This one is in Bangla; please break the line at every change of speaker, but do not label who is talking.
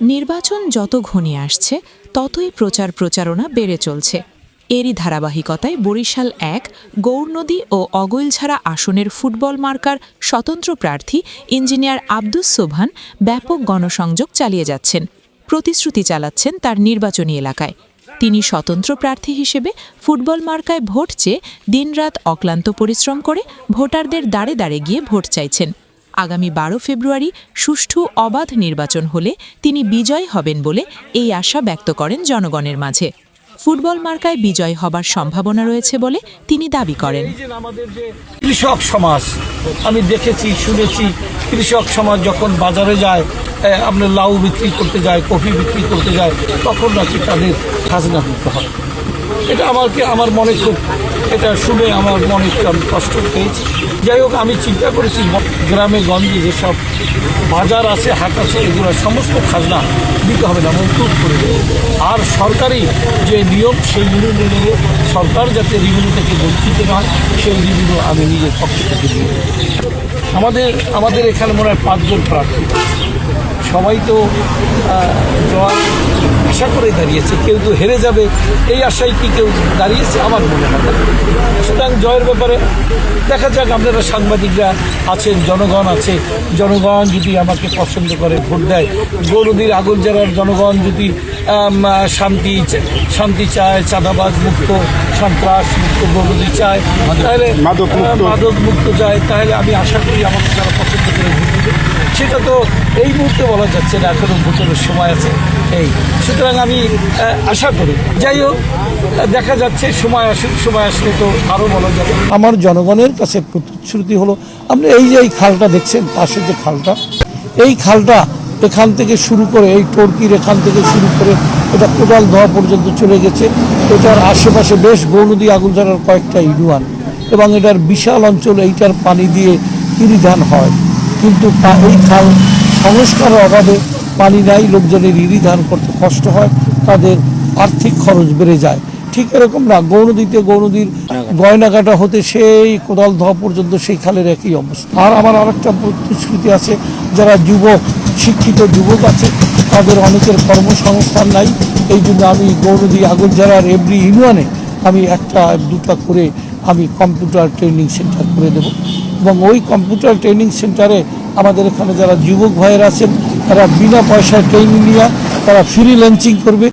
নির্বাচন যত ঘনিয়ে আসছে, ততই প্রচার প্রচারণা বেড়ে চলছে। এরই ধারাবাহিকতায় বরিশাল এক গৌরনদী ও অগৈলঝাড়া আসনের ফুটবল মার্কার স্বতন্ত্র প্রার্থী ইঞ্জিনিয়ার আব্দুস সোভান ব্যাপক গণসংযোগ চালিয়ে যাচ্ছেন। প্রতিশ্রুতি চালাচ্ছেন তার নির্বাচনী এলাকায়। তিনি স্বতন্ত্র প্রার্থী হিসেবে ফুটবল মার্কায় ভোট চেয়ে দিনরাত অক্লান্ত পরিশ্রম করে ভোটারদের দাঁড়ে দাঁড়ে গিয়ে ভোট চাইছেন। আগামী বারো ফেব্রুয়ারি সুষ্ঠু অবাধ নির্বাচন হলে তিনি বিজয় হবেন বলে এই আশা ব্যক্ত করেন জনগণের মাঝে। ফুটবল মার্কায় বিজয় হবার সম্ভাবনা রয়েছে বলে তিনি দাবি করেন।
কৃষক সমাজ, আমি দেখেছি, শুনেছি, কৃষক সমাজ যখন বাজারে যায় আপনার লাউ বিক্রি করতে যায় কফি বিক্রি করতে যায়, তখন নাকি তাদের খাজনা দিতে হয়। এটা আমাকে, আমার মনে খুব এটা শুনে আমার মনে কষ্ট পেয়েছি। যাই হোক, আমি চিন্তা করেছি, গ্রামে গঞ্জে যেসব বাজার আছে, হাট আছে, এগুলো সমস্ত খাজনা দিতে হবে না মৌকুব করে আর সরকারি যে নিয়ম, সেই নিয়ম মেনে সরকার যাতে রিভিনিউ থেকে বঞ্চিত নয় সেই রিভিনিউ আমি নিজের পক্ষ থেকে দিয়ে আমাদের আমাদের এখানে মনে হয় পাঁচজন প্রার্থী। সবাই তো জয় আশা করে দাঁড়িয়েছে। কেউ তো হেরে যাবে। এই আশায় কি কেউ দাঁড়িয়েছে? আমার মনে হয় না। সুতরাং জয়ের ব্যাপারে দেখা যাক আপনারা সাংবাদিকরা আছেন জনগণ আছে। জনগণ যদি আমাকে পছন্দ করে ভোট দেয়। গৌরদীর আগুন জেলার জনগণ যদি শান্তি শান্তি চায় চাঁদাবাজ মুক্ত সন্ত্রাস মুক্ত গৌরদী চায় তাহলে
মাদক মুক্ত।
যায় তাহলে আমি আশা করি আমাকে তারা পছন্দ করে ভোট দেবে সেটা তো এই মুহূর্তে বলা যাচ্ছে না, এখনও ভোটের সময় আছে। এই, সুতরাং আমি আশা করি। যাই হোক, দেখা যাচ্ছে, সময় আসুক, সময় আসলে তো আরও বলা যাবে।
আমার জনগণের কাছে প্রতিশ্রুতি হলো, আপনি এই যে এই খালটা দেখছেন পাশের যে খালটা, এই খালটা এখান থেকে শুরু করে, এই টর্কির এখান থেকে শুরু করে, এটা কোদাল ধোয়া পর্যন্ত চলে গেছে। এটার আশেপাশে বেশ গৌনদী আগুনঝাড়ার কয়েকটা ইউনিয়ন এবং এটার বিশাল অঞ্চল, এইটার পানি দিয়ে ইরিধান হয়। কিন্তু এই খাল সংস্কারের অভাবে পানি নাই লোকজনের ইরিধান করতে কষ্ট হয় তাদের আর্থিক খরচ বেড়ে যায়। ঠিক এরকম না গৌরদীতে গৌরদীর গয়নাঘাটা। হতে সেই কোদাল ধোয়া পর্যন্ত সেই খালের একই অবস্থা। আর আমার আরেকটা প্রতিশ্রুতি আছে যারা যুবক শিক্ষিত যুবক আছে তাদের অনেকের কর্মসংস্থান নাই। এই জন্য আমি গৌরদী আগরঝাড়ার এভরি ইউনিয়নে আমি একটা দুটা করে আমি কম্পিউটার ট্রেনিং সেন্টার করে দেব। এবং ওই কম্পিউটার ট্রেনিং সেন্টারে আমাদের এখানে যারা যুবক ভাইয়েরা আছেন, তারা বিনা পয়সায় ট্রেনিং নিয়ে তারা ফ্রি লঞ্চিং করবে।